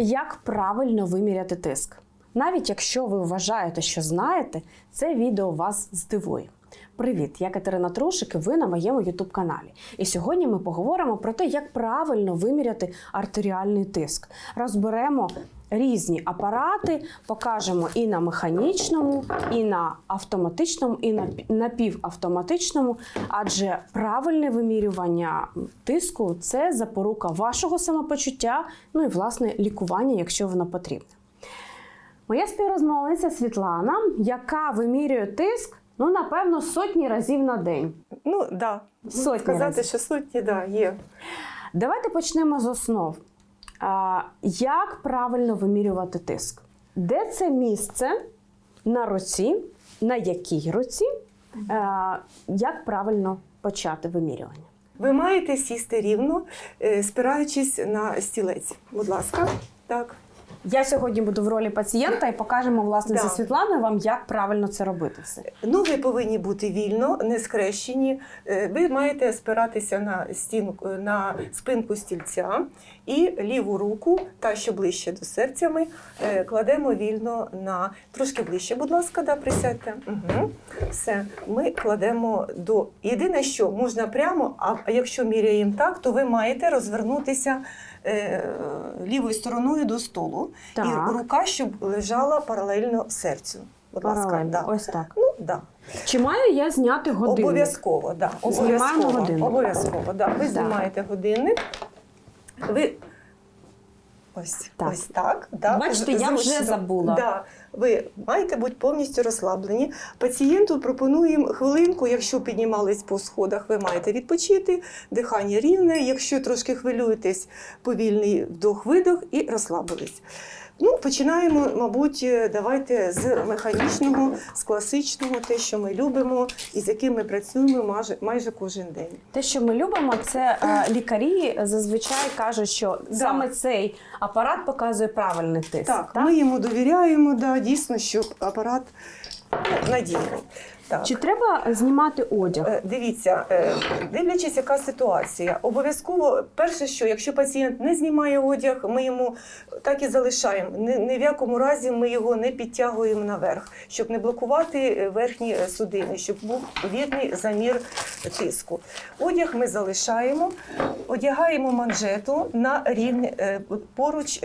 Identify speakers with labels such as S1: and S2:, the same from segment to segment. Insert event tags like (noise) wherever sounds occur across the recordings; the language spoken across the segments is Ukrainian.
S1: Як правильно виміряти тиск? Навіть якщо ви вважаєте, що знаєте, це відео вас здивує. Привіт, я Катерина Трушик, і ви на моєму youtube каналі. І сьогодні ми поговоримо про те, як правильно виміряти артеріальний тиск. Розберемо різні апарати, покажемо і на механічному, і на автоматичному, і на напівавтоматичному. Адже правильне вимірювання тиску це запорука вашого самопочуття, ну і власне лікування, якщо воно потрібне. Моя співрозмовниця Світлана, яка вимірює тиск, ну напевно, сотні разів на день.
S2: Ну, так. Да.
S1: Сотні
S2: Сказати,
S1: разів.
S2: що сотні, да, є.
S1: Давайте почнемо з основ. А, як правильно вимірювати тиск? Де це місце на руці, на якій руці? А, як правильно почати вимірювання?
S2: Ви маєте сісти рівно, е, спираючись на стілець. Будь ласка. Так.
S1: Я сьогодні буду в ролі пацієнта і покажемо власне
S2: Да.
S1: зі Світланою вам, як правильно це робити. Все.
S2: Ноги повинні бути вільно, не скрещені. Е, Ви маєте спиратися на стінку на спинку стільця і ліву руку, та що ближче до серця, ми е, кладемо вільно на трошки ближче. Будь ласка, да, присядьте. Угу. Все, ми кладемо до єдине, що можна прямо, а а якщо міряємо так, то ви маєте розвернутися. Е, Лівою стороною до столу,
S1: Так.
S2: і рука, щоб лежала паралельно серцю. Будь ласка, да.
S1: Ось так.
S2: Ну, да.
S1: Чи маю я зняти годинник?
S2: Обов'язково, да.
S1: Знімаємо
S2: Обов'язково.
S1: годинник.
S2: Обов'язково, да. Ви знімаєте годинник. Ви ось
S1: Так.
S2: ось так. Да.
S1: Бачите, я вже забула.
S2: Да. Ви маєте бути повністю розслаблені. Пацієнту пропонуємо хвилинку, якщо піднімались по сходах, ви маєте відпочити, дихання рівне. Якщо трошки хвилюєтесь, повільний вдох-видох і розслабились. Ну, починаємо, мабуть, е, давайте з механічного, з класичного, те, що ми любимо і з яким ми працюємо майже, майже кожен день.
S1: Те, що ми любимо, це е, лікарі зазвичай кажуть, що
S2: Да.
S1: саме цей апарат показує правильний тиск.
S2: Так, ми йому довіряємо, да, дійсно, що апарат ну, надійний. Так.
S1: Чи треба знімати одяг?
S2: Е, Дивіться, е, дивлячись, яка ситуація, обов'язково перше, що якщо пацієнт не знімає одяг, ми йому так і залишаємо. Ні, ні в якому разі ми його не підтягуємо наверх, щоб не блокувати е, верхні судини, щоб був вірний замір тиску. Одяг ми залишаємо, одягаємо манжету на рівні поруч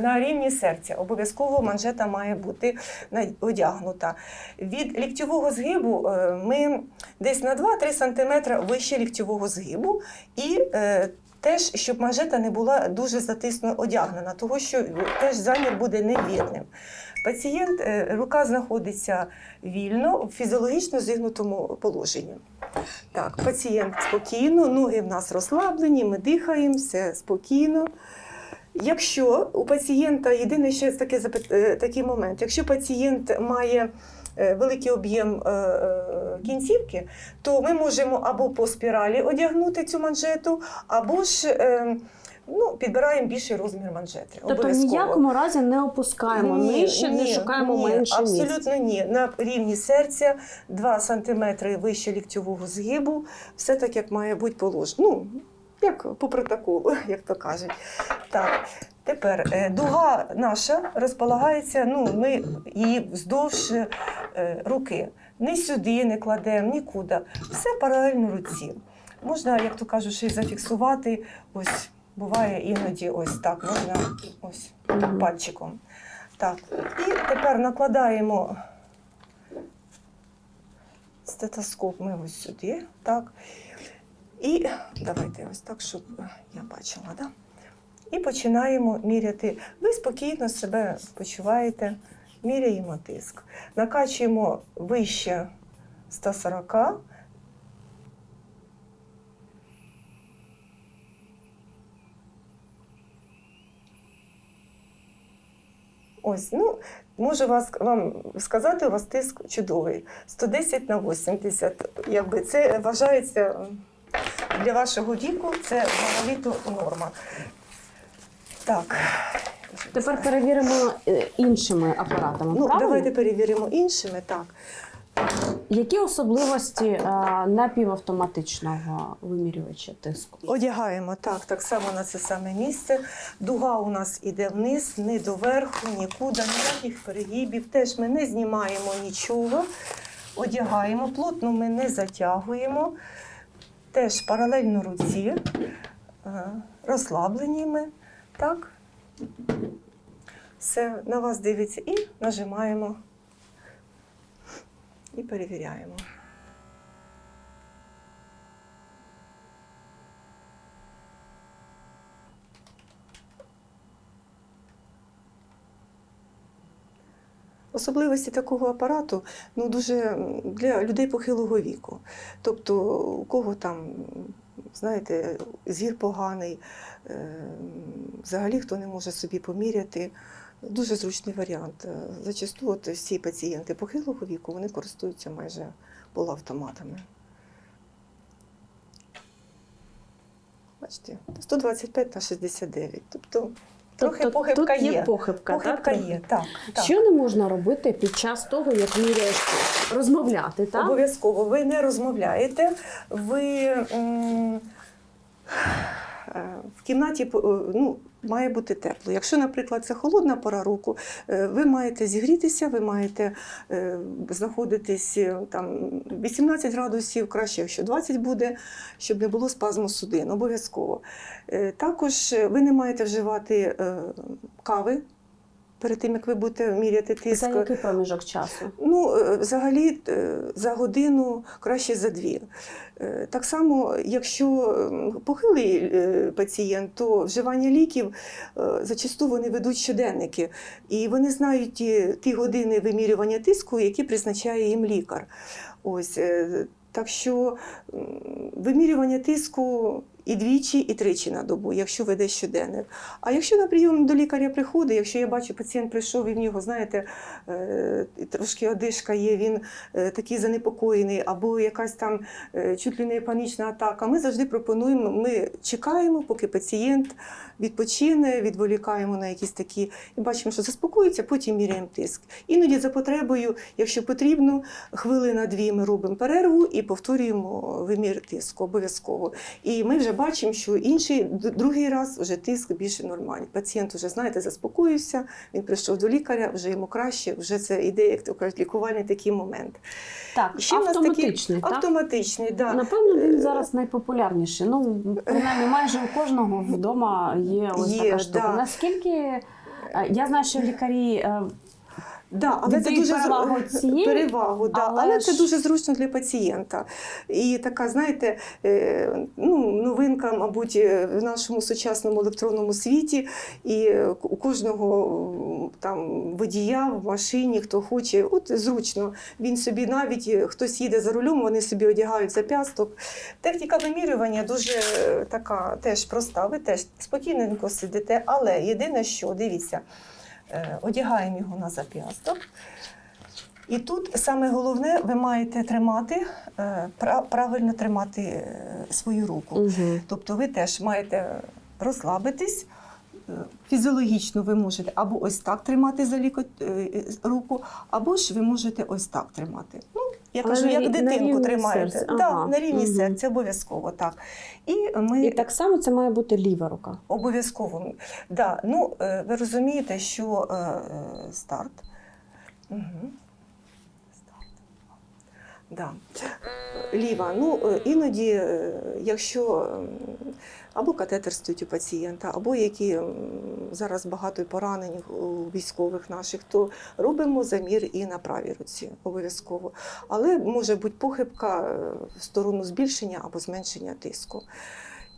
S2: на рівні серця. Обов'язково манжета має бути одягнута. Від ліктьового згибу е, ми десь на 2-3 см вище ліктьового згибу і е, Теж, щоб манжета не була дуже затисно одягнена, тому що теж замір буде невірним. Пацієнт, е, рука знаходиться вільно в фізіологічно зігнутому положенні. Так, пацієнт спокійно, ноги в нас розслаблені, ми дихаємо, все спокійно. Якщо у пацієнта єдине ще таке е, такий момент, якщо пацієнт має великий об'єм е, е, кінцівки, то ми можемо або по спіралі одягнути цю манжету, або ж е, ну, підбираємо більший розмір манжети.
S1: Тобто в ніякому разі не опускаємо нижче, не шукаємо
S2: ні,
S1: менше місць.
S2: Абсолютно ні. На рівні серця 2 см вище ліктьового згибу, все так, як має бути положено. Ну, як по протоколу, (laughs) як то кажуть. Так. Тепер е, дуга наша розполагається, ну, ми її вздовж е, руки. Ні сюди не кладемо, нікуди. Все паралельно руці. Можна, як то кажуть, ще й зафіксувати. Ось буває іноді ось так, можна ось пальчиком. Так. І тепер накладаємо стетоскоп ми ось сюди. Так. І давайте ось так, щоб я бачила. Да? І починаємо міряти. Ви спокійно себе почуваєте, міряємо тиск. Накачуємо вище 140. Ось, ну, можу вас, вам сказати, у вас тиск чудовий. 110 на 80. Якби це вважається для вашого віку, це взагалі-то норма. Так.
S1: Тепер перевіримо е, іншими апаратами.
S2: Ну,
S1: правильно?
S2: давайте перевіримо іншими. Так.
S1: Які особливості е, напівавтоматичного вимірювача тиску?
S2: Одягаємо так, так само на це саме місце. Дуга у нас іде вниз, ні доверху, нікуди, ніяких перегибів. Теж ми не знімаємо нічого. Одягаємо, плотно ми не затягуємо. Теж паралельно руці, е, розслаблені ми. Так. Все на вас дивиться і нажимаємо. І перевіряємо. Особливості такого апарату ну, дуже для людей похилого віку. Тобто, у кого там, знаєте, зір поганий, е, взагалі хто не може собі поміряти. Дуже зручний варіант. Е, Зачасту от всі пацієнти похилого віку вони користуються майже полуавтоматами. Бачите, 125 на 69. Тобто трохи
S1: Тобто
S2: похибка
S1: тут є
S2: є.
S1: похибка,
S2: Похибка
S1: так?
S2: є, так. так.
S1: Що не можна робити під час того, як міряєш розмовляти, так?
S2: Обов'язково ви не розмовляєте. Ви м, в кімнаті е, ну, має бути тепло. Якщо, наприклад, це холодна пора року, е, ви маєте зігрітися, ви маєте е, знаходитись е, там 18 градусів, краще, якщо 20 буде, щоб не було спазму судин. Обов'язково. Е, Також е, ви не маєте вживати е, кави. Перед тим, як ви будете міряти тиск.
S1: За який проміжок часу?
S2: Ну, е, взагалі, е, за годину краще за дві. Е, Так само, якщо похилий пацієнт, то вживання ліків зачасту вони ведуть щоденники, і вони знають ті, ті години вимірювання тиску, які призначає їм лікар. Ось. Так що вимірювання тиску і двічі, і тричі на добу, якщо веде щоденник. А якщо на прийом до лікаря приходить, якщо я бачу, пацієнт прийшов і в нього, знаєте, е, трошки одишка є, він е, такий занепокоєний, або якась там е, чуть ли не панічна атака, ми завжди пропонуємо, ми чекаємо, поки пацієнт відпочине, відволікаємо на якісь такі, і бачимо, що заспокоїться, потім міряємо тиск. Іноді за потребою, якщо потрібно, хвилина-дві ми робимо перерву і повторюємо вимір тиску обов'язково. І ми вже бачимо, що інший другий раз вже тиск більше нормальний. Пацієнт вже, знаєте, заспокоївся, він прийшов до лікаря, вже йому краще, вже це іде, як то кажуть, лікувальний такий момент.
S1: Так,
S2: ще в нас такі
S1: автоматичний, так?
S2: Автоматичний, да.
S1: Напевно,
S2: Е,
S1: він зараз найпопулярніший. Ну, принаймні, майже у кожного вдома є ось
S2: Є,
S1: така штука.
S2: да.
S1: Наскільки е, я знаю, що лікарі е,
S2: Да, але це дуже
S1: перевагу (laughs) цієї,
S2: перевагу, да,
S1: але
S2: але,
S1: ж-
S2: це дуже зручно для пацієнта. І така, знаєте, е, ну, новинка, мабуть, е, в нашому сучасному електронному світі, і е, у кожного там водія в машині, хто хоче, от зручно. Він собі навіть хтось їде за рулем, вони собі одягають зап'ясток. Техніка вимірювання дуже така теж проста. Ви теж спокійненько сидите, але єдине, що дивіться. Е, одягаємо його на зап'ясток. І тут саме головне, ви маєте тримати, е, правильно тримати е, свою руку.
S1: угу.
S2: Тобто ви теж маєте розслабитись. Фізіологічно ви можете або ось так тримати за лікоть руку, або ж ви можете ось так тримати. Ну, я
S1: Але
S2: кажу,
S1: на
S2: як
S1: рі- на
S2: дитинку
S1: рівні
S2: тримаєте.
S1: серця.
S2: Так,
S1: Ага,
S2: на рівні
S1: мгм.
S2: серця, обов'язково так. І ми
S1: І так само це має бути ліва рука.
S2: Обов'язково. Да. Ну, е, ви розумієте, що е, е, старт. Угу. Да. Ліва. Ну, е, іноді, е, якщо або катетер стоїть у пацієнта, або які зараз багато поранень у військових наших, то робимо замір і на правій руці обов'язково. Але може бути похибка е, в сторону збільшення або зменшення тиску.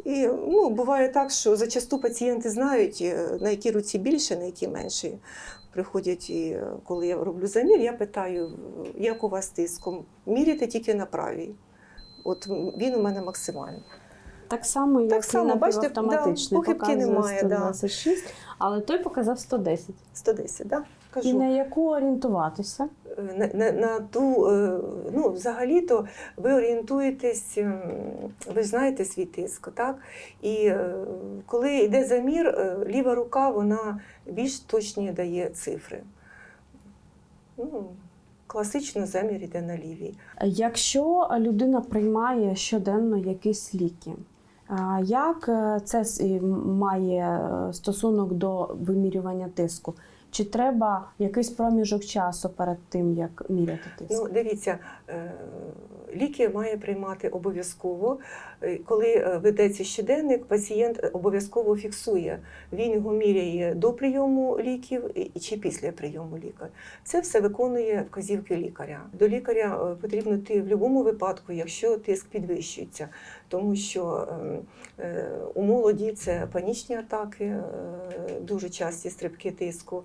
S2: І ну, буває так, що зачасту пацієнти знають, е, на якій руці більше, на якій менше. Приходять, і е, коли я роблю замір, я питаю, як у вас тиском? Міряйте тільки на правій. От він у мене максимальний.
S1: Так само, як
S2: Так само, бачите,
S1: напівавтоматичний.
S2: да, похибки немає, да.
S1: але той показав 110.
S2: 110, да? Кажу.
S1: І на яку орієнтуватися?
S2: на, на, на ту, е, ну, взагалі-то ви орієнтуєтесь, ем, ви знаєте свій тиск, так? І е, коли йде замір, е, ліва рука вона більш точні дає цифри. Ну, Класично замір іде на лівій.
S1: Якщо людина приймає щоденно якісь ліки, як е, це має е, стосунок до вимірювання тиску? Чи треба якийсь проміжок часу перед тим, як міряти тиск?
S2: Ну, дивіться, е, ліки має приймати обов'язково. Е, Коли е, ведеться щоденник, пацієнт обов'язково фіксує. Він його міряє до прийому ліків чи після прийому ліка. Це все виконує вказівки лікаря. До лікаря потрібно йти в будь-якому випадку, якщо тиск підвищується, тому що ем, у молоді це панічні атаки, дуже часті стрибки тиску.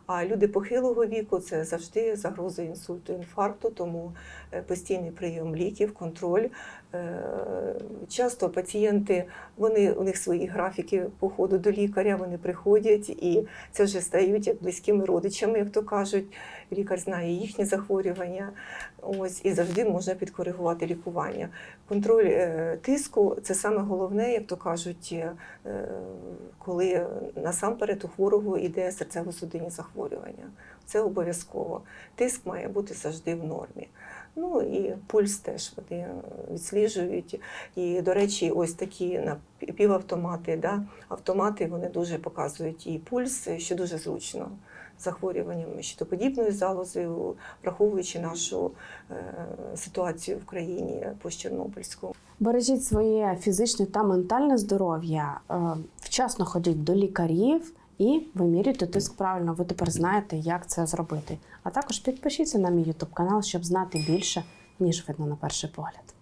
S2: А люди похилого віку це завжди загроза інсульту, інфаркту, тому е, постійний прийом ліків, контроль. Е, Часто пацієнти, вони у них свої графіки походу до лікаря, вони приходять і це вже стають як близькими родичами, як то кажуть. Лікар знає їхні захворювання. Ось і завжди можна підкоригувати лікування. Контроль е, тиску це саме головне, як то кажуть, коли насамперед у хворого йде серцево-судинні захворювання. Це обов'язково. Тиск має бути завжди в нормі. Ну і пульс теж вони відсліджують. І, до речі, ось такі на півавтомати, да, автомати вони дуже показують і пульс, що дуже зручно захворюванням щитоподібною залозою, враховуючи нашу е, ситуацію в країні постчорнобильську.
S1: Бережіть своє фізичне та ментальне здоров'я, е, вчасно ходіть до лікарів і вимірюйте тиск правильно. Ви тепер знаєте, як це зробити. А також підпишіться на мій YouTube канал, щоб знати більше, ніж видно на перший погляд.